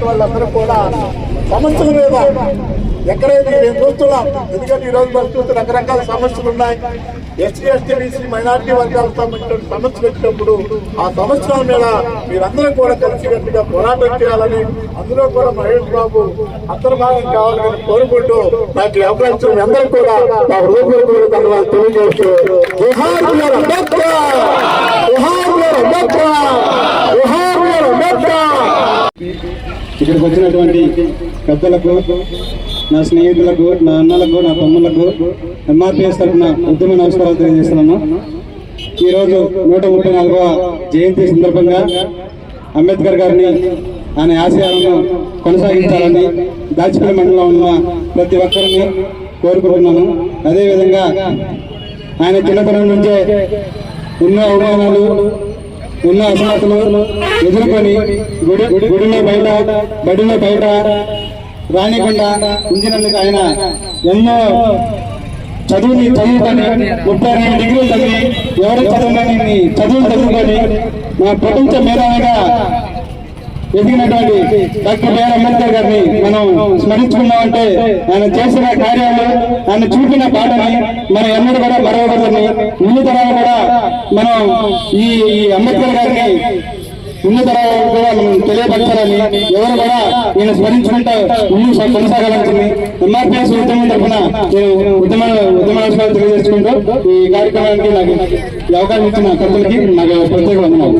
వాళ్ళందరూ కూడా సమస్యల మీద ఎక్కడైతే మేము చూస్తున్నాం ఎందుకంటే ఈరోజు పరిస్థితులు రకరకాల సమస్యలు ఉన్నాయి. ఎస్సీ ఎస్టీ బీసీ మైనార్టీ వర్గాలకు సంబంధించిన సమస్యలు వచ్చినప్పుడు ఆ సమస్యల మీద మీరందరూ కూడా కలిసికట్టుగా పోరాటం చేయాలని అందులో కూడా మహేష్ బాబు అంతర్భాగం కావాలని కోరుకుంటూ నాకు ఈ అవకాశం అందరూ కూడా నా హృదయపూర్వక ధన్యవాదాలు తెలియజేస్తూ జోహార్ ఇక్కడికి వచ్చినటువంటి పెద్దలకు నా స్నేహితులకు నా అన్నలకు నా తమ్ముళ్ళకు ఎంఆర్పిఎస్ తరఫున ఉద్యమ నమస్కారాలు తెలియజేస్తున్నాను. ఈరోజు నూట ముప్పై నాలుగవ జయంతి సందర్భంగా అంబేద్కర్ గారిని ఆయన ఆశయాలను కొనసాగించాలని దాచిపల్లి మండలంలో ఉన్న ప్రతి ఒక్కరిని కోరుకుంటున్నాను. అదేవిధంగా ఆయన చిన్నతనం నుంచే ఉన్న అవమానాలు ఉన్న అసమతులు ఎదుర్కొని గుడి గుడిలో బయట బడిలో బయట రాణికుండా ఉంచినందుకు ఆయన ఎన్నో చదువుని చదువుకొని ముప్పై రెండు డిగ్రీలు చదివి ఎవరు చదవని చదువులు చదువుకొని మా ప్రపంచ మేధావిగా ఎదిగినటువంటి డాక్టర్ బిఆర్ అంబేద్కర్ గారిని మనం స్మరించుకున్నామంటే ఆయన చేసిన కార్యాలు ఆయన చూపిన పాటని మనం ఎన్నడూ కూడా మరవకూడదని ముందు తరాలు కూడా మనం ఈ ఈ అంబేద్కర్ గారిని ముందు తరాలు కూడా మనం తెలియపరచాలని ఎవరు కూడా నేను స్మరించుకుంటూ ముందు కొనసాగాలని ఎంఆర్పిఎస్ ఉద్యమం తరఫున నేను ఉద్యమ ఉద్యమాలు తెలియజేసుకుంటూ ఈ కార్యక్రమానికి నాకు ఈ అవకాశం ఇచ్చిన కర్తలకి నాకు ప్రత్యేక వందనాలు.